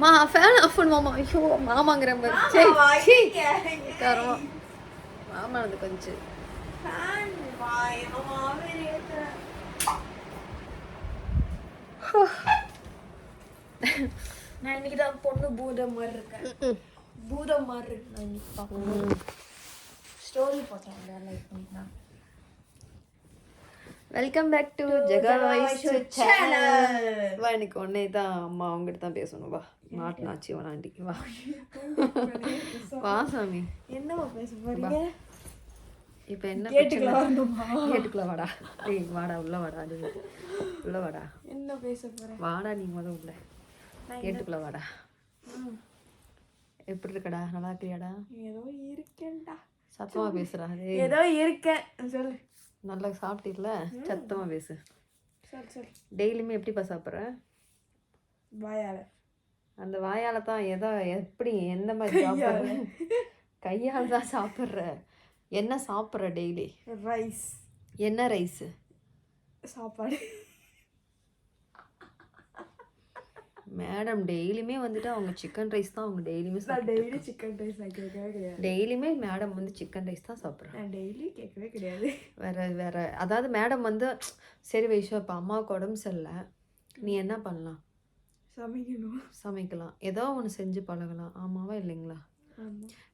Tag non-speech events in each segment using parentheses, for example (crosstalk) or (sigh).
மா fan of பண்ணு மாமா ஐயோ மாமாங்கிற மாதிரி. தரமா. மாமா அது கொஞ்சம் நான் இன்னைக்கு தான் பொண்ணு பூதம் மாதிரி இருக்கேன். பூதம் மாதிரி இருக்கு நான் இன்னைக்கு ஸ்டோரி பார்த்தேன் லைக் பண்ணிக்கலாம் welcome back to Jega voice channel வா இன்னைக்கு ஒன்னே தான் அம்மா அவங்ககிட்ட தான் பேசணும். வா மாட்டினாச்சு வனாண்டி வா. வா சாமி. என்னவா பேச போறீங்க? இப்போ என்ன கேட்டுக்குள்ள வாடா. ஏய் வாடா உள்ள வாடா நீ உள்ள வாடா. என்ன பேச போறேன் வாடா நீ முத உள்ள. கேட்டுக்குள்ள வாடா. எப்படி இருக்கடா? நல்லா இருக்கிறியாடா ஏதோ இருக்கேன்டா. சத்தமா பேசுறா ஏதோ இருக்கேன். சொல்லு. நல்லா சாப்பிட்டீங்கள சத்தமா பேசு. டெய்லியுமே எப்படிப்பா சாப்பிட்ற? வாயால. அந்த வாயால தான் ஏதோ எப்படி எந்த மாதிரி சாப்பிட்ற? கையால் தான் சாப்பிட்ற. என்ன சாப்பிட்ற டெய்லி? ரைஸ். என்ன ரைஸு? சாப்பாடு. மேடம் டெய்லியுமே வந்துட்டு அவங்க சிக்கன் ரைஸ் தான் அவங்க டெய்லியுமே நான் டெய்லி சிக்கன் ரைஸ் நான் கேட்கவே கிடையாது. டெய்லியுமே மேடம் வந்து சிக்கன் ரைஸ் தான் சாப்பிட்றாங்க. நான் டெய்லி கேட்கவே கிடையாது. வேற வேற அதாவது மேடம் வந்து சரி வைஷு இப்போ அம்மாவுக்கு உடம்பு சரியில்லை. நீ என்ன பண்ணலாம்? சமைக்கணும். சமைக்கலாம். ஏதோ ஒன்று செஞ்சு பழகலாம். ஆமாவா இல்லைங்களா?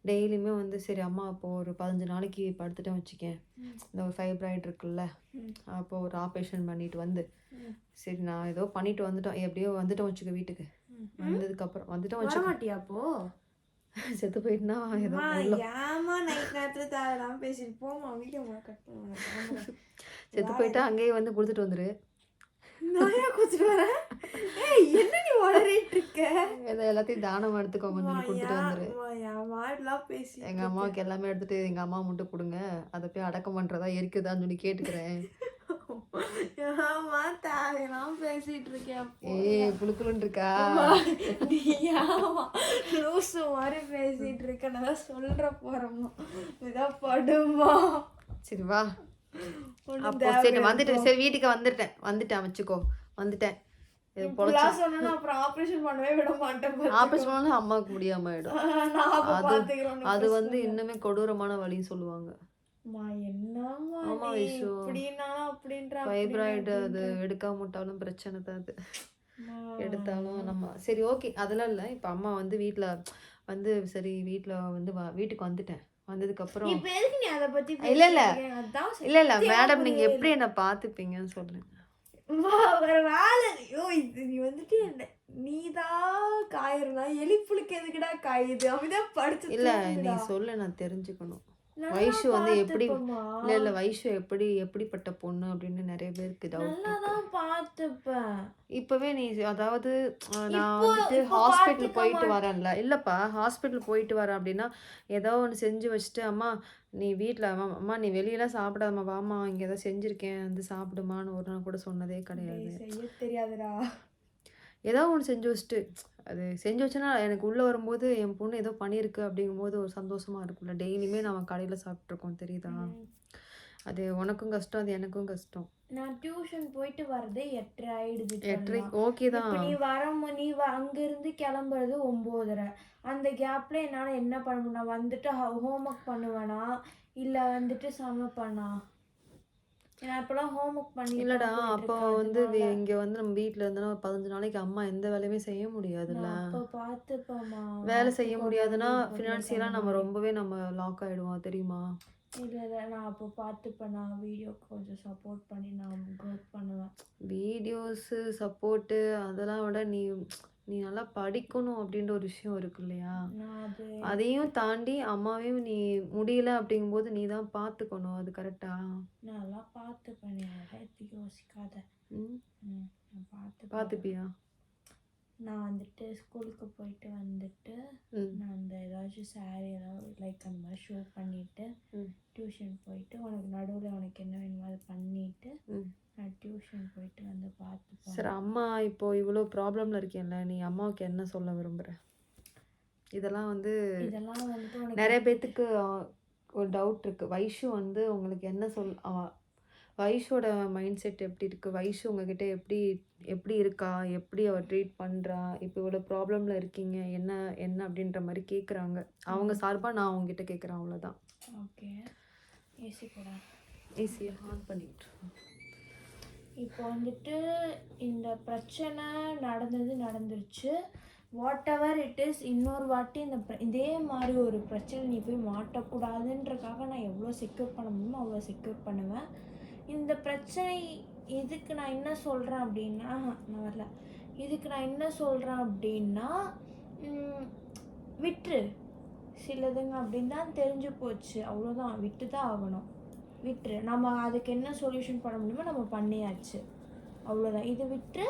டெய்லியுமே வந்து சரி அம்மா அப்போ ஒரு பதினஞ்சு நாளைக்கு படுத்துட்டேன் வச்சுக்கேன். இந்த ஒரு ஃபைப்ராய்டு இருக்குல்ல ம். அப்போ ஒரு ஆப்ரேஷன் பண்ணிட்டு வந்து. சரி நான் ஏதோ பண்ணிட்டு வந்துட்டோம். எப்படியோ வந்துட்டோம் வச்சுக்க வீட்டுக்கு. வந்ததுக்கப்புறம் வந்துட்டோம் வச்சுக்க. வரமாட்டியா அப்போ? செத்து போயிட்டுனா ஏதோ ஏம்மா நைட் நேரத்துல பேசிட்டு போமா வீடியோ (laughs) செத்து போயிட்டா அங்கேயே வந்து கொடுத்துட்டு வந்துரு. வரேன்? ஏய் என்ன நீ வளரிட்டு ஏதோ எல்லாத்தையும் தானம் எடுத்துக்கோ கொஞ்சம் கொடுத்துட்டு வந்துரு. எங்க அம்மாவுக்கு எல்லாமே எடுத்துட்டு எங்க அம்மா மட்டும் கொடுங்க. அதை போய் அடக்கம் பண்றதா இருக்குதான்னு சொல்லி கேட்டுக்கிறேன். (laughs) பேசிட்டு இருக்கேன் ஏய் புழுக்குலுன்னு இருக்கா? லூசு மாதிரி பேசிட்டு இருக்க நான் சொல்ற போறோமா இதான் படுமா சரி வா. அப்போ சரி வந்துட்டேன். சரி வீட்டுக்கு வந்துட்டேன். வந்துட்டேன் வச்சுக்கோ. வந்துட்டேன். இது சொன்னா அப்புறம் ஆபரேஷன் பண்ணவே விட மாட்டேன் பாரு. ஆப்ரேஷன் பண்ணாலும் அம்மாவுக்கு முடியாம ஆயிடும் அது வந்து இன்னுமே கொடூரமான வழின்னு சொல்லுவாங்க. ஃபைப்ராய்டு அது எடுக்காம விட்டாலும் பிரச்சனை தான் அது. எடுத்தாலும் நம்ம சரி ஓகே அதெல்லாம் இல்லை. இப்போ அம்மா வந்து வீட்டில் வந்து சரி வீட்டில் வந்து வீட்டுக்கு வந்துட்டேன். வந்ததுக்கப்புறம் இல்ல, இல்ல. இல்லை இல்லை. மேடம் நீங்கள் எப்படி என்னை பார்த்துப்பீங்கன்னு சொல்லுங்க அம்மா, வேற வேலை ஐயோ இது நீ வந்துட்டு என்ன நீதான் காயிருந்தா எலி புழுக்கு எதுக்குடா காயுது? அப்படிதான் படிச்சு இல்லை நீ. சொல்லு நான் தெரிஞ்சுக்கணும். வைஷு வந்து எப்படி. இல்லை இல்லை வைஷு எப்படி எப்படிப்பட்ட பொண்ணு அப்படின்னு நிறைய பேருக்கு டவுட் பார்த்துப்பேன். இப்போவே நீ அதாவது நான் வந்துட்டு ஹாஸ்பிட்டல் போயிட்டு வரேன்ல. இல்லைப்பா ஹாஸ்பிட்டல் போயிட்டு வரேன் அப்படின்னா ஏதோ ஒன்று செஞ்சு வச்சுட்டு அம்மா நீ வீட்டில் அம்மா நீ வெளியெல்லாம் சாப்பிடாதம்மா வாம்மா இங்கே ஏதோ செஞ்சுருக்கேன் வந்து சாப்பிடுமான்னு ஒரு நாள் கூட சொன்னதே கிடையாது. தெரியாதுடா. ஏதோ ஒன்று செஞ்சு வச்சுட்டு அது செஞ்சு வச்சேன்னா எனக்கு உள்ளே வரும்போது என் பொண்ணு ஏதோ பண்ணியிருக்கு அப்படிங்கும்போது ஒரு சந்தோஷமா இருக்கும்ல. டெய்லியுமே நம்ம கடையில் சாப்பிட்ருக்கோம் தெரியுதா? அது உனக்கும் கஷ்டம் அது எனக்கும் கஷ்டம். நான் டியூஷன் போயிட்டு வரதே எட்டரை ஆயிடுது எட்டரை. ஓகே தான். நீ வர நீ வ- அங்க இருந்து கிளம்புறது ஒன்பதரை அந்த கேப்ல என்னால என்ன பண்ண முடியும்? நான் வந்துட்டு ஹோம்ஒர்க் பண்ணுவேனா? இல்ல வந்துட்டு சமைப்பேனா நான் இப்பெல்லாம் ஹோம்ஒர்க் பண்ணி இல்லடா அப்போ வந்து இங்க வந்து நம்ம வீட்ல இருந்தோம்னா ஒரு பதினஞ்சு நாளைக்கு அம்மா எந்த வேலையுமே செய்ய முடியாதுல்ல. வேலை செய்ய முடியாதுன்னா ஃபினான்சியலா நம்ம ரொம்பவே நம்ம லாக் ஆயிடுவோம் தெரியுமா? இல்ல இல்ல நான் அப்போ பாத்துப்பேன் நான் வீடியோ கொஞ்சம் சப்போர்ட் பண்ணி நான் ஒர்க் பண்ணுவேன். வீடியோஸு சப்போர்ட்டு அதெல்லாம் விட நீ நீ நல்லா படிக்கணும் அப்படின்ற ஒரு விஷயம் இருக்கு இல்லையா? அதையும் தாண்டி அம்மாவையும் நீ முடியல அப்படிங்கும்போது நீ தான் பார்த்துக்கணும் அது கரெக்டா? நல்லா எதுவும் யோசிக்காத. பார்த்துப்பேன் பார்த்துப்பியா நான் வந்துட்டு ஸ்கூலுக்கு போயிட்டு வந்துட்டு நான் அந்த ஏதாச்சும் saree ஏதாவது லைக் அந்த மாதிரி ஷோ பண்ணிட்டு ம். டியூஷன் போயிட்டு உனக்கு நடுவில் உனக்கு என்ன வேணுமோ அதை பண்ணிட்டு ம். நான் டியூஷன் போயிட்டு வந்து பார்த்துப்பேன் சரி அம்மா இப்போ இவ்வளோ ப்ராப்ளம்ல இருக்கேன்ல நீ அம்மாவுக்கு என்ன சொல்ல விரும்புற? இதெல்லாம் வந்து இதெல்லாம் வந்துட்டு நிறைய பேத்துக்கு அஹ், ஒரு டவுட் இருக்கு. வைஷு வந்து உங்களுக்கு என்ன சொல் வைஷோட மைண்ட் செட் எப்படி இருக்கு? வைஷு உங்ககிட்ட எப்படி எப்படி இருக்கா? எப்படி அவ ட்ரீட் பண்றா? இப்போ இவ்வளோ ப்ராப்ளம்ல இருக்கீங்க. என்ன என்ன அப்படின்ற மாதிரி கேட்குறாங்க அவங்க சார்பா நான் அவங்ககிட்ட கேட்குறேன் அவ்வளோதான் ஓகே. ஏசி போட. ஈஸியாக ஆன் பண்ணிட்டு இப்போ வந்துட்டு இந்த பிரச்சனை நடந்தது நடந்துருச்சு. வாட் எவர் இட் இஸ் இன்னொரு வாட்டி இந்த இதே மாதிரி ஒரு பிரச்சனை நீ போய் மாட்டக்கூடாதுன்றக்காக நான் எவ்வளோ செக்யூர் பண்ண முடியுமோ அவ்வளோ செக்யூர் பண்ணுவேன். இந்த பிரச்சனை இதுக்கு நான் என்ன சொல்கிறேன் அப்படின்னா நான் வரல. இதுக்கு நான் என்ன சொல்கிறேன் அப்படின்னா விட்டுரு. சிலதுங்க அப்படின்னு தான் தெரிஞ்சு போச்சு. அவ்வளோதான் விட்டு தான் ஆகணும். விட்டுரு. நம்ம அதுக்கு என்ன சொல்யூஷன் பண்ண முடியுமோ நம்ம பண்ணியாச்சு. அவ்வளோதான் இது விட்டு.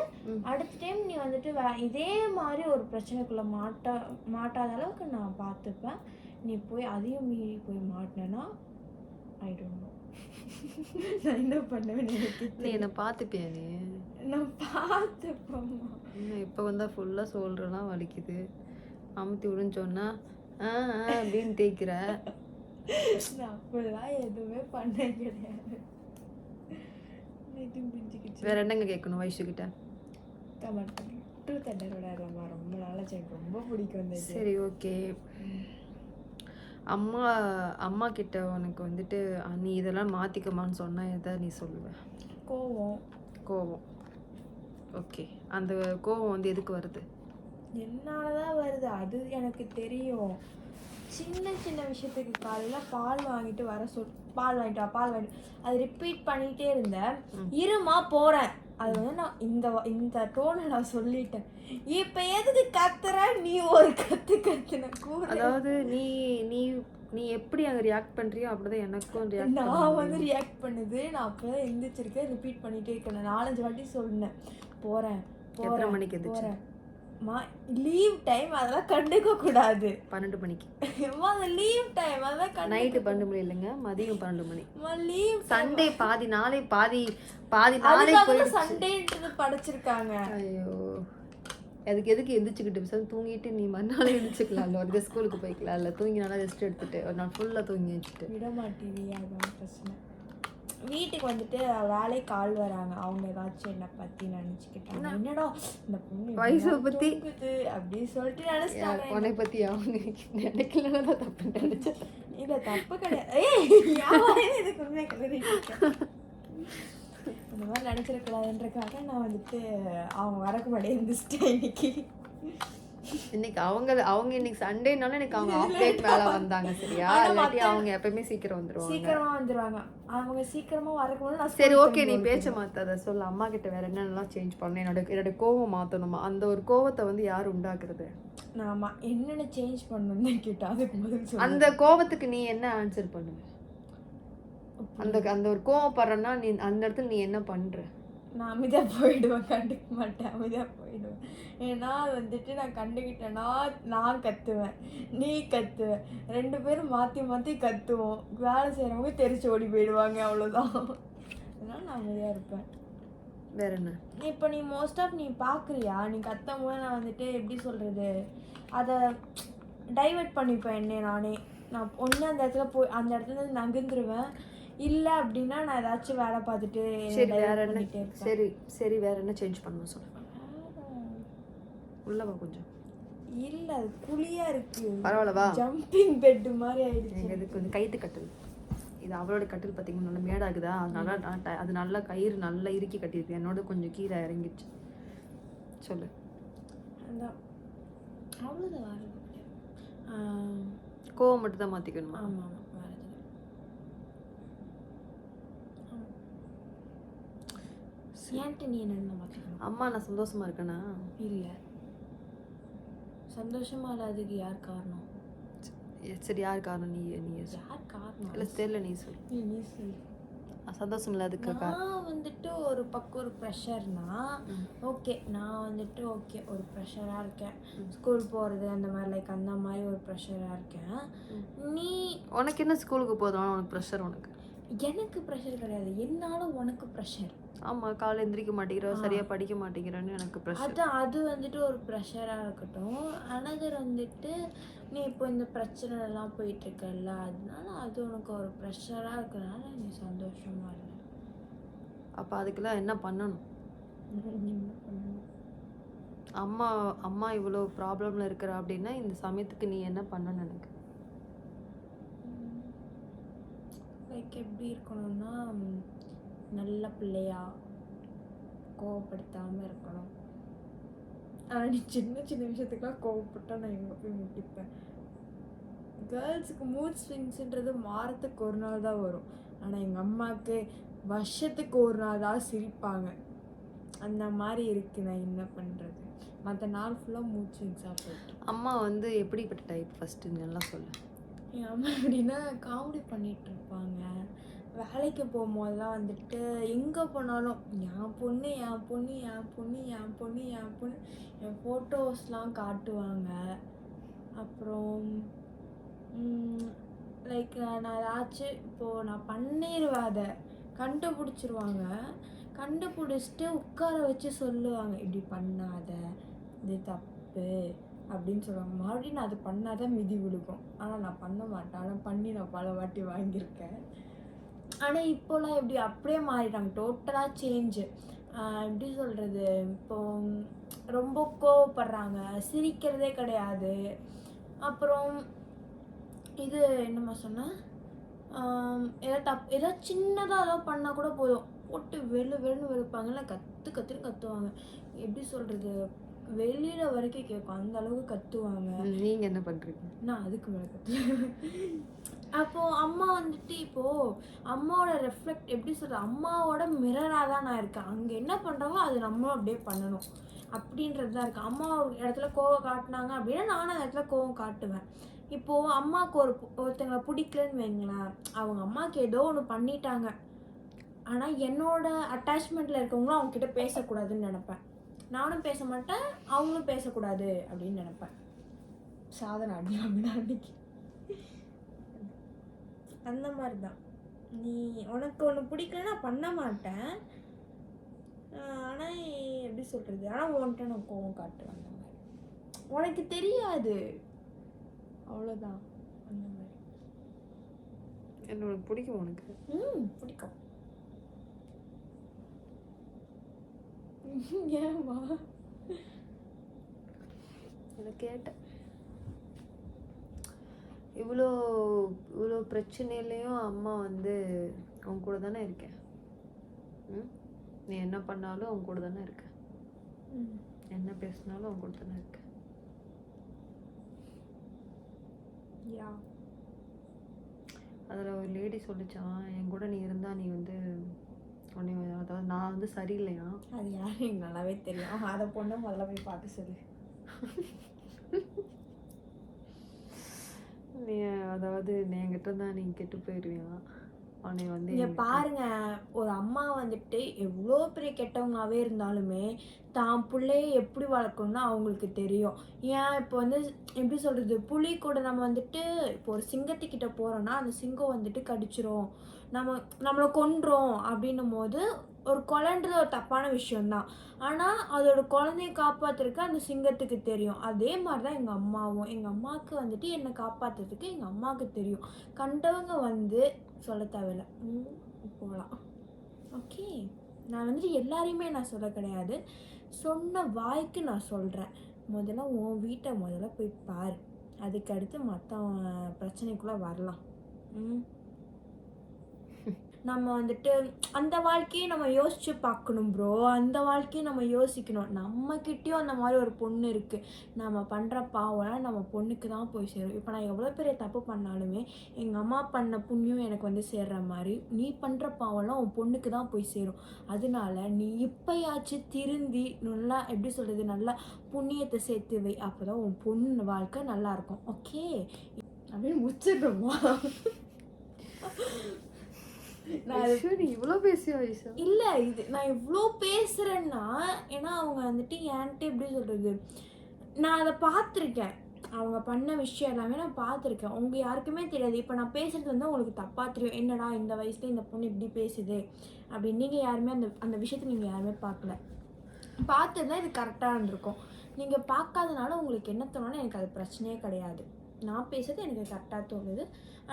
அடுத்த டைம் நீ வந்துட்டு வே இதே மாதிரி ஒரு பிரச்சனைக்குள்ளே மாட்டா மாட்டாத அளவுக்கு நான் பார்த்துப்பேன். நீ போய் அதையும் மீறி போய் மாட்டினேன்னா ஐ டோன்ட் நோ நான் என்ன பண்ணுவேன் நீ. என்னை பார்த்துப்பியா நீ? நான் பார்த்துப்பேம்மா. இன்னும் இப்போ வந்தால் ஃபுல்லாக சோல்றலாம் வலிக்குது. அமுத்தி விடுஞ்சோன்னா ஆ ஆ அப்படின்னு தேய்க்கிற. நான் அப்படிலாம் எதுவுமே பண்ண கிடையாது. வேற என்னங்க கேட்கணும் வைஷுக்கிட்ட கமெண்ட் பண்ணி. ட்ரூத் அண்டரோட அம்மா ரொம்ப நாளாச்சு. எனக்கு ரொம்ப பிடிக்கும். சரி ஓகே. அம்மா அம்மா கிட்ட உனக்கு வந்துட்டு "அ, நீ இதெல்லாம் மாற்றிக்கமான்னு சொன்னால் எதை நீ சொல்லுவ? கோவம். கோவம். ஓகே. அந்த கோவம் வந்து எதுக்கு வருது? என்னாலதான் வருது? அது எனக்கு தெரியும். சின்ன சின்ன விஷயத்துக்கு காலையில் பால் வாங்கிட்டு வர சொல் பால் வாங்கிட்டு வா பால் வாங்கிட்டு அது ரிப்பீட் பண்ணிட்டே இருந்தேன். இருமா போறேன். அது வந்து நான் இந்த இந்த டோனை நான் சொல்லிட்டேன். இப்ப எதுக்கு கத்துற? நீ ஒரு கத்து கத்துன அதாவது நீ நீ நீ எப்படி அங்கே ரியாக்ட் பண்ணுறியோ அப்படிதான் எனக்கும் ரியாக்ட் நான் வந்து ரியாக்ட் பண்ணுது. நான் அப்பதான் எந்திரிச்சிருக்கேன் ரிப்பீட் பண்ணிட்டே இருக்கேன். நாலஞ்சு வாட்டி சொன்னேன். எத்தனை போறேன் மணிக்கு போறேன். மா லீவ் டைம் அதெல்லாம் கண்டுக்க கூடாது. பன்னெண்டு மணிக்கு. அம்மா அது லீவ் டைம் அதெல்லாம் நைட்டு பன்னெண்டு மணி இல்லைங்க மதியம் பன்னெண்டு மணி. லீவ் சண்டே பாதி நாளை பாதி பாதி நாளை சண்டேன்றது படைச்சிருக்காங்க. ஐயோ. அதுக்கு எதுக்கு எந்திரிச்சுக்கிட்டு பேசாம தூங்கிட்டு நீ மறுநாள் எழுந்திரிச்சுக்கலாம்ல ஒரு ஸ்கூலுக்கு போய்க்கலாம்ல. தூங்கி நல்லா ரெஸ்ட் எடுத்துட்டு ஒரு நாள் ஃபுல்லாக தூங்கி வச்சுட்டு விட அதான் பிரச்சனை. வீட்டுக்கு வந்துட்டு வேலைக்கு ஆள் வராங்க. அவங்க ஏதாச்சும் என்னை பத்தி நினைச்சுக்கிட்டாங்க. என்னடா இந்த பொண்ணு வயசை இப்படிலாம் பத்தி? தூங்குது அப்படி சொல்லிட்டு நினைச்சிட்டாங்க. உன்னை பத்தி அவங்க நினைக்கலன்னா தான் தப்பு நினைச்சேன். இல்ல தப்பு கிடையாது. இதுக்கு கிளறிட்டு இருக்க? அந்த மாதிரி நினைச்சிடக்கூடாதுன்றக்காக நான் வந்துட்டு அவங்க வரக்கு முன்னாடியே இருந்துச்சிட்டேன் இன்னைக்கு. இன்னைக்கு அவங்க அவங்க இன்னைக்கு சண்டேனால எனக்கு அவங்க ஆஃப் டேக் மேல வந்தாங்க சரியா? இல்லாட்டி அவங்க எப்பவுமே சீக்கிரம் வந்துருவாங்க. சீக்கிரமா வந்துருவாங்க. அவங்க சீக்கிரமா வரக்கு முன்னாடி நான் சரி ஓகே நீ பேச்ச மாத்தாத சொல்லு. அம்மா கிட்ட வேற என்னென்னலாம் சேஞ்ச் பண்ணணும்? என்னோட என்னோட கோவம் மாத்தணுமா? அந்த ஒரு கோவத்தை வந்து யார் உண்டாக்குறது? ஆமா, என்னென்ன சேஞ்ச் பண்ணணும்னு கேட்டா அதுக்கு அந்த கோவத்துக்கு நீ என்ன ஆன்சர் பண்ணுவ அந்த அந்த ஒரு கோவப்படுறன்னா நீ அந்த இடத்துல நீ என்ன பண்ற? நான் அமைதியா போயிடுவேன் கண்டுக்க மாட்டேன் அமைதியா போயிடுவேன். ஏன்னா வந்துட்டு நான் கண்டுக்கிட்டேன்னா நான் கத்துவேன் நீ கத்துவ ரெண்டு பேரும் மாத்தி மாத்தி கத்துவோம். வேலை செய்யறவங்க தெரிச்சு ஓடி போயிடுவாங்க அவ்வளவுதான். அதனால நான் அமைதியா இருப்பேன். வேற என்ன? இப்போ நீ மோஸ்ட் ஆஃப் நீ பார்க்குறியா நீ கத்தும் போது நான் வந்துட்டு எப்படி சொல்கிறது அதை டைவர்ட் பண்ணிப்பேன் என்னை நானே. நான் ஒன்று அந்த இடத்துல போய் அந்த இடத்துல நகர்ந்துருவேன். இல்லை அப்படின்னா நான் ஏதாச்சும் வேலை பார்த்துட்டு சரி வேற என்ன. சரி சரி வேற என்ன சேஞ்ச் பண்ணணும் சொல்லு. உள்ள வா கொஞ்சம். இல்ல அது குழியா இருக்கு. பரவாயில்ல வா. ஜம்பிங் பெட் மாதிரி ஆயிடுச்சு. இதுக்கு வந்து கைத்து கட்டில். இது அவளோட கட்டில் பார்த்தீங்கன்னா நல்லா மேடாகுதா? ட- அது நல்லா கயிறு நல்லா இறுக்கி கட்டியிருக்கு. என்னோட கொஞ்சம் கீழே இறங்கிடுச்சு. சொல்லு. அவ்வளோதான் கோவம் மட்டும் தான் மாற்றிக்கணுமா ஆமாம் ஆமாம் வேறு எதுவும் ஏன்ட்டு நீ என்ன மாற்றிக்கணும் அம்மா நான் சந்தோஷமா இருக்கேனா? இல்லை. சந்தோஷமா இல்லாததுக்கு யார் காரணம்? சரி யார் காரணம்? நீ நீ. யார் காரணம்? இல்ல தெரியல நீ சொல்லு. நீ சொல்லு. சந்தோஷம் இல்லாததுக்கு நான் வந்துட்டு ஒரு பக்கம் ஒரு ப்ரெஷர்னா. ஓகே நான் வந்துட்டு ஓகே ஒரு ப்ரெஷராக இருக்கேன். ஸ்கூல் போகிறது அந்த மாதிரி லைக் அந்த மாதிரி ஒரு ப்ரெஷராக இருக்கேன். நீ உனக்கு என்ன ஸ்கூலுக்கு போதும் உனக்கு ப்ரெஷர் உனக்கு? எனக்கு ப்ரெஷர் கிடையாது. என்னால உனக்கு ப்ரெஷர் ஆமா காலை எந்திரிக்க மாட்டேங்கிற சரியா படிக்க மாட்டேங்கிறேன்னு எனக்கு ப்ரெஷர் அது அது வந்துட்டு ஒரு ப்ரெஷராக இருக்கட்டும். அனதர் வந்துட்டு நீ இப்போ இந்த பிரச்சனை எல்லாம் போயிட்டு இருக்கல்ல அதனால அது உனக்கு ஒரு ப்ரெஷராக இருக்கனால நீ சந்தோஷமா இல்லை அப்போ அதுக்கெல்லாம் என்ன பண்ணணும்? (laughs) பண்ணணும்? அம்மா அம்மா இவ்வளோ ப்ராப்ளமில் இருக்கிற அப்படின்னா இந்த சமயத்துக்கு நீ என்ன பண்ணணும்னு எனக்கு லைக் எப்படி இருக்கணும்னா நல்ல பிள்ளையா கோவப்படுத்தாமல் இருக்கணும். ஆனால் நீ சின்ன சின்ன விஷயத்துக்குலாம் கோவப்பட்டா நான் எங்கே போய் முட்டிப்பேன். கேர்ள்ஸுக்கு மூட் ஸ்விங்ஸ்ன்றது வாரத்துக்கு ஒரு நாள் தான் வரும். ஆனால் எங்கள் அம்மாவுக்கு வருஷத்துக்கு ஒரு நாள் தான் சிரிப்பாங்க. அந்த மாதிரி இருக்கு நான் என்ன பண்ணுறது மற்ற நாள் ஃபுல்லாக மூட் ஸ்விங்ஸாக போயிட்டு அம்மா வந்து எப்படிப்பட்ட டைப் ஃபஸ்ட்டு நல்லா சொல்லு. என் அம்மா எப்படின்னா காமெடி பண்ணிட்டு இருப்பாங்க. வேலைக்கு போகும்போதெல்லாம் வந்துட்டு எங்கே போனாலும் என் பொண்ணு என் பொண்ணு என் பொண்ணு என் பொண்ணு என் பொண்ணு என் ஃபோட்டோஸ்லாம் காட்டுவாங்க. அப்புறம் லைக் நான் ஏதாச்சும் இப்போது நான் பண்ணிடுவேன் அதை. கண்டுபிடிச்சிருவாங்க. கண்டுபிடிச்சிட்டு உட்கார வச்சு சொல்லுவாங்க. இப்படி பண்ணாத. இது தப்பு. அப்படின்னு சொல்லுவாங்க. மறுபடியும் நான் அது பண்ணாதான் மிதி விழுக்கும் ஆனால் நான் பண்ண மாட்டேன். ஆனால் பண்ணி நான் பல வாட்டி வாங்கியிருக்கேன். ஆனால் இப்போலாம் எப்படி அப்படியே மாறிட்டாங்க. டோட்டலாக சேஞ்சு எப்படி சொல்கிறது இப்போ ரொம்ப கோவப்படுறாங்க. சிரிக்கிறதே கிடையாது. அப்புறம் இது என்னம்மா சொன்னேன் ஏதோ தப் ஏதோ சின்னதாக ஏதோ பண்ணால் கூட போதும். போட்டு வெளு வெளுன்னு வெளுப்பாங்கல்ல கற்று கத்துன்னு கத்துவாங்க. எப்படி சொல்கிறது வெளியில் வரைக்கும் கேட்கும் அந்த அளவுக்கு கத்துவாங்க. நீங்கள் என்ன பண்ணுறீங்க நான் அதுக்கு மேலே கற்றுவேன் அப்போது அம்மா வந்துட்டு இப்போது அம்மாவோட ரெஃப்ளெக்ட் எப்படி சொல்கிறது அம்மாவோட மிரராக தான் நான் இருக்கேன். அங்கே என்ன பண்ணுறாங்களோ அது நம்மளும் அப்படியே பண்ணணும். அப்படின்றது தான் இருக்குது அம்மா ஒரு இடத்துல கோவம் காட்டினாங்க அப்படின்னா நானும் அந்த இடத்துல கோவம் காட்டுவேன். இப்போது அம்மாவுக்கு ஒரு ஒருத்தங்களை பிடிக்கலன்னு வைங்களேன். அவங்க அம்மாவுக்கு ஏதோ ஒன்று பண்ணிட்டாங்க. ஆனால் என்னோட அட்டாச்மெண்ட்டில் இருக்கவங்களும் அவங்க கிட்ட பேசக்கூடாதுன்னு நினப்பேன். நானும் பேச மாட்டேன். அவங்களும் பேசக்கூடாது அப்படின்னு நினப்பேன். சாதனை அடி அன்னைக்கு. அந்த மாதிரி தான் நீ உனக்கு ஒன்று பிடிக்கலன்னா பண்ண மாட்டேன். ஆனால் எப்படி சொல்கிறது ஆனால் உன்கிட்ட நான் கோவம் காட்டுவேன் அந்த மாதிரி. உனக்கு தெரியாது. அவ்வளோதான் அந்த மாதிரி. என்னோட பிடிக்கும் உனக்கு? ம் பிடிக்கும். (laughs) ஏமா அதை கேட்டேன். இவ்வளோ இவ்வளோ பிரச்சனையிலையும் அம்மா வந்து உன் கூட தானே இருக்கேன். நீ என்ன பண்ணாலும் உன் கூட தானே இருக்க. ம். என்ன பேசினாலும் உன் கூட தானே இருக்க. யா. அதில் ஒரு லேடி சொல்லிச்சான் என் கூட நீ இருந்தா நீ வந்து உன்னை அதாவது நான் வந்து சரியில்லையா? அது யாரும் எனக்கு நல்லாவே தெரியும். அதை பொண்ணை முதல்ல போய் பார்த்து சொல்லு. (laughs) நீ அதாவது நீ என்கிட்ட தான் நீ கெட்டு போயிடுவியா உன்னை வந்து இங்க பாருங்க ஒரு அம்மா வந்துட்டு எவ்வளோ பெரிய கெட்டவங்களாவே இருந்தாலுமே தான் பிள்ளைய எப்படி வளர்க்கணும்னு அவங்களுக்கு தெரியும். ஏன் இப்போ வந்து எப்படி சொல்றது புலி கூட நம்ம வந்துட்டு இப்போ ஒரு சிங்கத்துக்கிட்ட போறோம்னா அந்த சிங்கம் வந்துட்டு கடிச்சிரும். நம்ம நம்மளை கொன்றோம் அப்படின்னும் போது ஒரு கொலைன்றது ஒரு தப்பான விஷயம்தான். ஆனால் அதோட குழந்தைய காப்பாற்றுறதுக்கு அந்த சிங்கத்துக்கு தெரியும். அதே மாதிரி தான் எங்கள் அம்மாவும். எங்கள் அம்மாவுக்கு வந்துட்டு என்னை காப்பாற்றுறதுக்கு எங்கள் அம்மாவுக்கு தெரியும். கண்டவங்க வந்து சொல்ல தேவையில்ல. ம், போகலாம் ஓகே. நான் வந்துட்டு எல்லாரையுமே நான் சொல்ல கிடையாது. சொன்ன வாய்க்கு நான் சொல்கிறேன் முதல்ல உன் வீட்டை முதல்ல போய் பாரு. அதுக்கு அடுத்து மற்ற பிரச்சனைக்குள்ளே வரலாம். ம். நம்ம வந்துட்டு அந்த வாழ்க்கையை நம்ம யோசிச்சு பார்க்கணும் ப்ரோ அந்த வாழ்க்கையை நம்ம யோசிக்கணும். நம்மக்கிட்டேயும் அந்த மாதிரி ஒரு பொண்ணு இருக்குது நம்ம பண்ணுற பாவம்லாம் நம்ம பொண்ணுக்கு தான் போய் சேரும். இப்போ நான் எவ்வளோ பெரிய தப்பு பண்ணாலுமே எங்கள் அம்மா பண்ண புண்ணியம் எனக்கு வந்து சேர்ற மாதிரி நீ பண்ணுற பாவம்லாம் உன் பொண்ணுக்கு தான் போய் சேரும். அதனால நீ இப்போயாச்சும் திருந்தி நல்லா எப்படி சொல்கிறது நல்லா புண்ணியத்தை சேர்த்து வை. அப்போ தான் உன் பொண்ணு வாழ்க்கை நல்லா இருக்கும். ஓகே அப்படின்னு முடிச்சிடுறோமா. நான் இவ்வளோ பேசியா ஐஷா? இல்லை இது நான் இவ்வளோ பேசுகிறேன்னா ஏன்னா அவங்க வந்துட்டு என்கிட்ட எப்படி சொல்கிறது நான் அதை பார்த்துருக்கேன். அவங்க பண்ண விஷயம் எல்லாமே நான் பார்த்துருக்கேன். உங்கள் யாருக்குமே தெரியாது. இப்போ நான் பேசுகிறது வந்து உங்களுக்கு தப்பாக தெரியும். என்னடா இந்த வயசுல இந்த பொண்ணு இப்படி பேசுது? அப்படின்னு நீங்கள் யாருமே அந்த அந்த விஷயத்தை நீங்கள் யாருமே பார்க்கல. பார்த்துருந்தா இது கரெக்டாக இருந்திருக்கும். நீங்கள் பார்க்காதனால உங்களுக்கு என்ன தோணும்னா எனக்கு அது பிரச்சனையே கிடையாது. நான் பேசுறது எனக்கு கரெக்டாக தோணுது.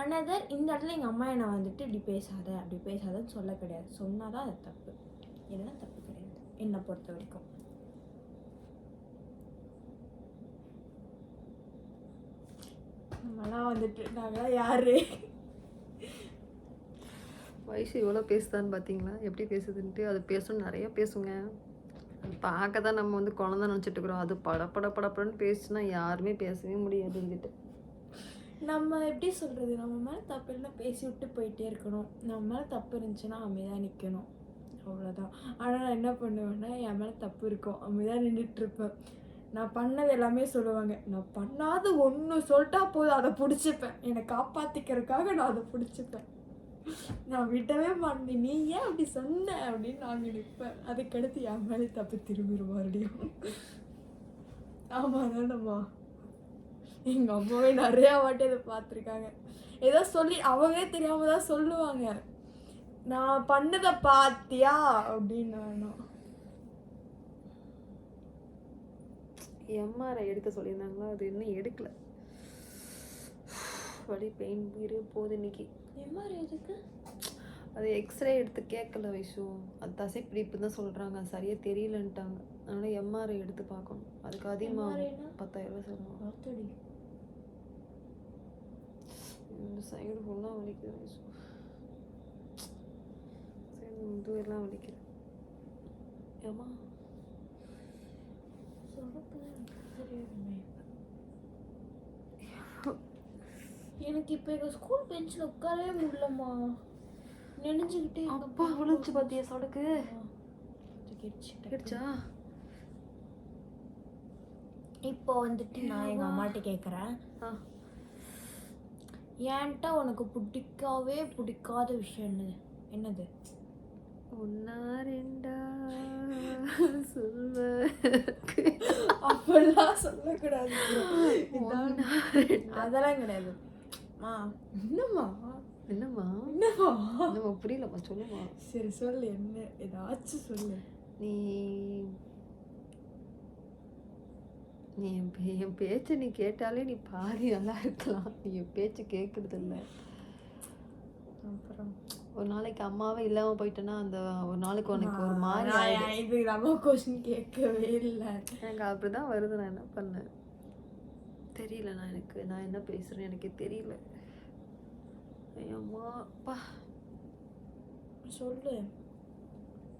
அனதர் இந்த இடத்துல எங்கள் அம்மா என்னை வந்துட்டு இப்படி பேசாத அப்படி பேசாதன்னு சொல்ல கிடையாது. சொன்னால் தான் அது தப்பு. இதெல்லாம் தப்பு கிடையாது. என்னை பொறுத்த வரைக்கும். நம்மளாம் வந்துட்டு நாங்களாம் யாரு? வயசு எவ்வளோ பேசுதான்னு பார்த்தீங்களா? எப்படி பேசுதுன்ட்டு அது பேசணும் நிறையா பேசுங்க. அது பார்க்க தான் நம்ம வந்து குழந்தை நினச்சிட்டு இருக்கிறோம். அது பட பட படப்படன்னு பேசுனா யாருமே பேசவே முடியாது என்கிட்ட நம்ம எப்படி சொல்கிறது நம்ம மேலே தப்பு இல்லைன்னா பேசி விட்டு போயிட்டே இருக்கணும். நம்ம மேலே தப்பு இருந்துச்சுன்னா அமைதியாக நிற்கணும் அவ்வளோதான் ஆனால் நான் என்ன பண்ணுவேன்னா என் மேலே தப்பு இருக்கும் அமைதியாக நின்றுட்டுருப்பேன் நான் பண்ணது எல்லாமே சொல்லுவாங்க. நான் பண்ணாத ஒன்று சொல்லிட்டா போதும் அதை பிடிச்சிப்பேன். என்னை காப்பாற்றிக்கிறதுக்காக நான் அதை பிடிச்சிப்பேன். நான் விட்டவே மாட்டேன். நீ ஏன் அப்படி சொன்ன? அப்படின்னு நாங்கள் நிற்பேன் அதுக்கடுத்து என் மேலே தப்பு திரும்பிடுவோம் மறுபடியும் ஆமாம் தானம்மா எங்கள் அம்மாவே நிறையா வாட்டி அதை பார்த்துருக்காங்க. ஏதோ சொல்லி அவங்களே தெரியாம தான் சொல்லுவாங்க. நான் பண்ணதை பார்த்தியா அப்படின்னு வேணும் எம்ஆர்ஐ எடுக்க சொல்லியிருந்தாங்களா? அது இன்னும் எடுக்கல. வலி பெயின் இரு போகுது இன்னைக்கு. எம்ஆர் எதுக்கு? அது எக்ஸ்ரே எடுத்து கேட்கல வைஷு. அது தசை பிடிப்பு தான் சொல்கிறாங்க சரியாக தெரியலன்ட்டாங்க. அதனால் எம்ஆர்ஐ எடுத்து பார்க்கணும். அதுக்கு அதிகமாக? பத்தாயிரம் ரூபாய் சொல்லுவாங்க. இந்த சைடு ஃபுல்லாக வலிக்குது. வைஷு சரி முதுகெல்லாம் வலிக்குது. ஏமா எனக்கு இப்போ எங்கள் ஸ்கூல் பெஞ்சில் உட்காரவே முடியலம்மா. நெனைஞ்சுக்கிட்டே அப்பா விழுந்துச்சு பார்த்தியா சொடக்கு? கேட்டுச்சா இப்போ வந்துட்டு நான் எங்கள் அம்மாட்ட கேட்குறேன் ஆ. ஏன்ட்ட உனக்கு பிடிக்கவே பிடிக்காத விஷயம் என்னது? என்னது? ஒன்னா ரெண்டா சொல்வ. அப்படிலாம் சொல்லக்கூடாது. அதெல்லாம் கிடையாது. மா என்னம்மா? என்னம்மா? என்னம்மா? என்னம்மா புரியலம்மா சொல்லுமா சரி சொல்லு என்ன? ஏதாச்சும் சொல்லு. நீ நீ என் பே- என் பேச்சை நீ கேட்டாலே நீ பாதி நல்லா இருக்கலாம். நீ என் பேச்சு கேட்கறது இல்ல அப்புறம் ஒரு நாளைக்கு அம்மாவே இல்லாம போயிட்டேன்னா அந்த ஒரு நாளைக்கு உனக்கு ஒரு மாதிரி. இது நம்ம கொஸ்டின் கேட்கவே இல்லை. எனக்கு அப்படிதான் வருது நான் என்ன பண்ணேன்? தெரியல நான் எனக்கு நான் என்ன பேசுறேன்னு எனக்கே தெரியல. அம்மா அப்பா. சொல்லு.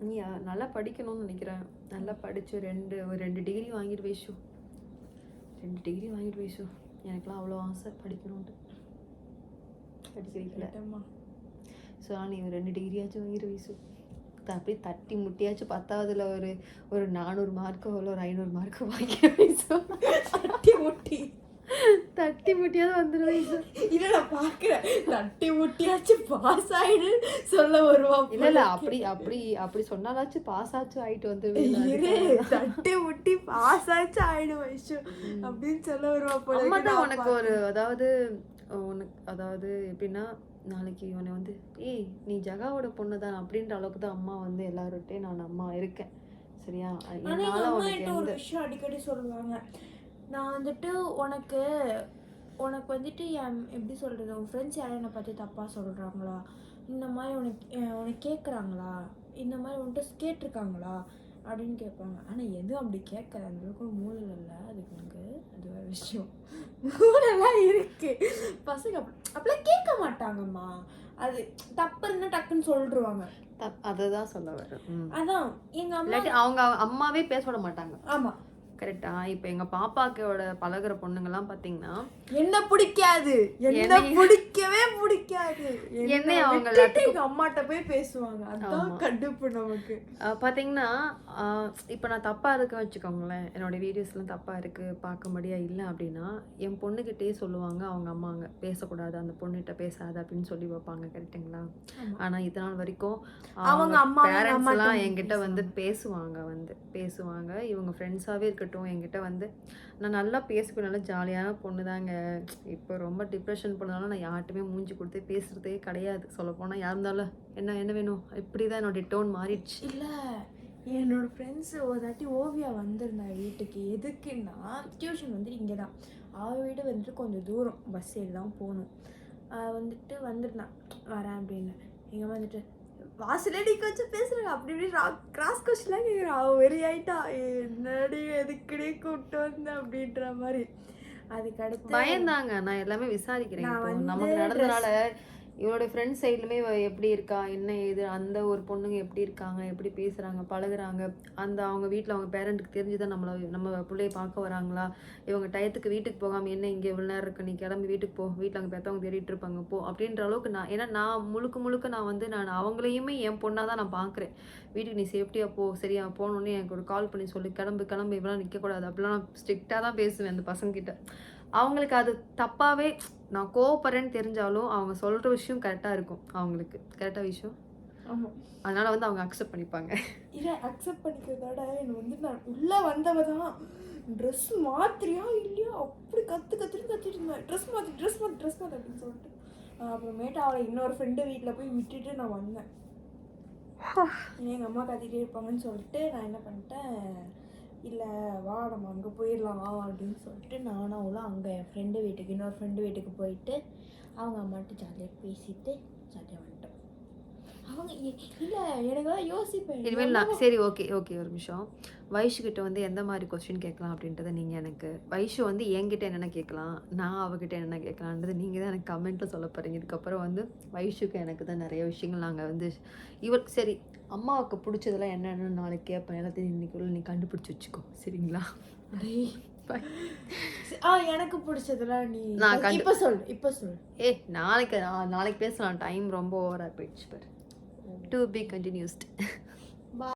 நீ நல்லா படிக்கணும்னு நினைக்கிறேன். நல்லா படிச்சு ரெண்டு ஒரு ரெண்டு டிகிரி வாங்கிட்டு வைஷு ரெண்டு டிகிரி வாங்கிட்டு வைஷு எனக்குலாம் அவ்வளோ ஆசை படிக்கணும்ட்டு படிக்க வைக்கல. கேட்டம்மா ஸோ நீ ஒரு ரெண்டு டிகிரியாச்சும் வாங்கிட்டு த- அப்படியே தட்டி முட்டியாச்சும் பத்தாவதுல ஒரு ஒரு நானூறு மார்க்கோ இல்லை ஒரு ஐநூறு மார்க்கோ வாங்கிட்டு வைஷு தட்டி முட்டி. தட்டி முட்டியாவது வந்துடு வைஷு இல்ல நான் பாக்குறேன் தட்டி முட்டியாச்சும் பாஸ் ஆயிடு சொல்ல வருவா இல்ல இல்ல அப்படி அப்படி அப்படி சொன்னாலாச்சும் பாஸ் ஆச்சும் ஆயிட்டு இரு வந்து தட்டி முட்டி பாஸ் ஆச்சும் ஆயிடு வயசு அப்படின்னு சொல்ல வருவா போல. தான் உனக்கு ஒரு அதாவது உனக்கு அதாவது எப்படின்னா நாளைக்கு இவனை வந்து ஏய் நீ ஜகாவோட பொண்ணு தான் அப்படின்ற அளவுக்கு தான் அம்மா வந்து எல்லார்கிட்டையும் நான் அம்மா இருக்கேன். சரியா? என்னால உனக்கு அடிக்கடி சொல்லுவாங்க. நான் வந்துட்டு உனக்கு உனக்கு வந்துட்டு என் எப்படி சொல்றது உன் ஃப்ரெண்ட்ஸ் யாரும் என்னை பத்தி தப்பா சொல்றாங்களா? இந்த மாதிரி உனக்கு உனக்கு கேட்குறாங்களா இந்த மாதிரி உன்கிட்ட கேட்டிருக்காங்களா? அப்படின்னு கேட்பாங்க. ஆனா எதுவும் அப்படி கேட்கல. அந்த அளவுக்கு மூளை இல்லை. அதுக்கு எனக்கு அது ஒரு விஷயம். மூளைலாம் இருக்கு. பசங்க அப்படி அப்படிலாம் கேட்க மாட்டாங்கம்மா. அது தப்பு இருந்தா டக்குன்னு சொல்லிடுவாங்க. அதை தான் சொல்ல வரேன். அதான் எங்க அம்மா அவங்க அம்மாவே பேச விட மாட்டாங்க. ஆமா. கரெக்டா. இப்போ எங்க பாப்பாக்கோட பழகுற பொண்ணுங்கெல்லாம் பாத்தீங்கன்னா என்ன பிடிக்காது. என்ன பிடிக்கவே பிடிக்காது. என்னைய அவங்க எல்லாத்துக்கும் அம்மாட்ட போய் பேசுவாங்க. அதான். கடுப்பு நமக்கு. பாத்தீங்கன்னா இப்போ நான் தப்பாக இருக்கேன் வச்சுக்கோங்களேன். என்னோட வீடியோஸ்லாம் தப்பாக இருக்குது பார்க்கும்படியா இல்லை அப்படின்னா என் பொண்ணுக்கிட்டே சொல்லுவாங்க அவங்க அம்மாங்க. பேசக்கூடாது அந்த பொண்ணுகிட்ட பேசாத அப்படின்னு சொல்லி வைப்பாங்க கரெக்டுங்களா. ஆனால் இதனால் வரைக்கும் அவங்க அம்மா பேரண்ட்ஸ் அம்மாட்ட எல்லாம் வந்து என்கிட்ட வந்து பேசுவாங்க. வந்து பேசுவாங்க. இவங்க ஃப்ரெண்ட்ஸாகவே இருக்கட்டும் என்கிட்ட வந்து நான் நல்லா பேசிப்பேன் நல்லா ஜாலியான பொண்ணு தாங்க இப்போ ரொம்ப டிப்ரெஷன் போனதுனால நான் யார்ட்டுமே மூஞ்சி கொடுத்து பேசுகிறதே கிடையாது. சொல்லப்போனால் யார் இருந்தாலும் என்ன என்ன வேணும்? இப்படி தான் என்னோட டோன் மாறிடுச்சு. இல்லை என்னோட ஃப்ரெண்ட்ஸ் ஒரு தாட்டி ஓவியா வந்திருந்தா வீட்டுக்கு. எதுக்குன்னா டியூஷன் வந்து இங்கே தான் அவள் வீடு வந்துட்டு கொஞ்சம் தூரம். பஸ் ஏறி தான் போகணும் வந்துட்டு வந்திருந்தான் வரேன் அப்படின்னு. எங்கள் வந்துட்டு வாசலே நிக்க வச்சு பேசுறாங்க. அப்படி இப்படி கிராஸ் கொஸ்டின்லாம் கேட்குறான் அவன் வெறி ஆயிட்டா. என்னடி எதுக்குடி கூப்பிட்டு வந்த? அப்படின்ற மாதிரி. அதுக்கு அடுத்து பயந்தாங்க. நான் எல்லாமே விசாரிக்கிறேன். நமக்கு நடந்தனால இவனோட ஃப்ரெண்ட்ஸ் சைட்லுமே எப்படி இருக்கா? என்ன ஏது? அந்த ஒரு பொண்ணுங்க எப்படி இருக்காங்க? எப்படி பேசுகிறாங்க பழகுறாங்க? அந்த அவங்க வீட்டில் அவங்க பேரண்ட்டுக்கு தெரிஞ்சு தான் நம்மளை நம்ம பிள்ளைய பார்க்க வராங்களா? இவங்க டயத்துக்கு வீட்டுக்கு போகாமல் என்ன இங்கே இவ்வளோ நேரம் இருக்கு? நீ கிளம்பி வீட்டுக்கு போ. வீட்டில் அங்கே பெற்றவங்க தேடிட்டு இருப்பாங்க. போ. அப்படின்ற அளவுக்கு நான் ஏன்னா நான் முழுக்க முழுக்க நான் வந்து நான் அவங்களையுமே என் பொண்ணாக தான் நான் பார்க்குறேன். வீட்டுக்கு நீ சேஃப்டியாக போ. சரியா போனோடனே எனக்கு ஒரு கால் பண்ணி சொல்லி. கிளம்பு கிளம்பு. இவ்வளோ நிற்கக்கூடாது அப்படிலாம் நான் ஸ்ட்ரிக்டாக தான் பேசுவேன் அந்த பசங்கக்கிட்ட அவங்களுக்கு அது தப்பாகவே நான் கோவப்படுறேன்னு தெரிஞ்சாலும் அவங்க சொல்கிற விஷயம் கரெக்டாக இருக்கும். அவங்களுக்கு. கரெக்டாக விஷயம் ஆமா. அதனால் வந்து அவங்க அக்செப்ட் பண்ணிப்பாங்க. இதை அக்செப்ட் பண்ணிக்கிறதோட எனக்கு வந்து நான் உள்ளே வந்தவ தான் ட்ரெஸ் மாத்திரியா இல்லையா? அப்படி கற்று கற்றுன்னு கத்திட்டு இருந்தேன் ட்ரெஸ் மாற்றி ட்ரெஸ் மாற்றி ட்ரெஸ் மாற்றி அப்படின்னு சொல்லிட்டு. அப்புறமேட்டு அவளை இன்னொரு ஃப்ரெண்டு வீட்டில் போய் விட்டுட்டு நான் வந்தேன். எங்கள் அம்மா கத்திட்டே இருப்பாங்கன்னு சொல்லிட்டு நான் என்ன பண்ணிட்டேன் இல்லை வா நம்ம அங்கே போயிடலாம் அப்படின்னு சொல்லிட்டு நானும் அவளும் அங்கே என் ஃப்ரெண்டு வீட்டுக்கு இன்னொரு ஃப்ரெண்டு வீட்டுக்கு போயிட்டு அவங்க அம்மாட்ட ஜாலியாக பேசிட்டு ஜாலியாக வந்துட்டோம். அவங்க இல்லை எனக்கு தான் யோசிப்பேன். இனிமேல் நான் சரி ஓகே ஓகே ஒரு நிமிஷம். வைஷு கிட்ட வந்து எந்த மாதிரி கொஸ்டின் கேட்கலாம் அப்படின்றத நீங்கள் எனக்கு வைஷு வந்து என்கிட்ட என்னென்ன கேட்கலாம் நான் அவகிட்ட என்னென்ன கேட்கலான்றது நீங்கள் தான் எனக்கு கமெண்ட்டில் சொல்ல போகிறீங்க இதுக்கப்புறம் வந்து வைஷுக்கு எனக்கு தான் நிறைய விஷயங்கள் நாங்கள் வந்து இவர் சரி அம்மாவுக்கு பிடிச்சதெல்லாம் என்னென்னு நாளைக்கு கேட்பேன் எல்லாத்தையும் இன்னைக்குள்ள நீ கண்டுபிடிச்சி வச்சுக்கோ. சரிங்களா. ஆ எனக்கு பிடிச்சதெல்லாம் நீ நான் இப்போ சொல் இப்போ சொல் ஏ நாளைக்கு நாளைக்கு பேசலாம். டைம் ரொம்ப ஓவராக போயிடுச்சு பாரு. To be கண்டினியூஸ்ட்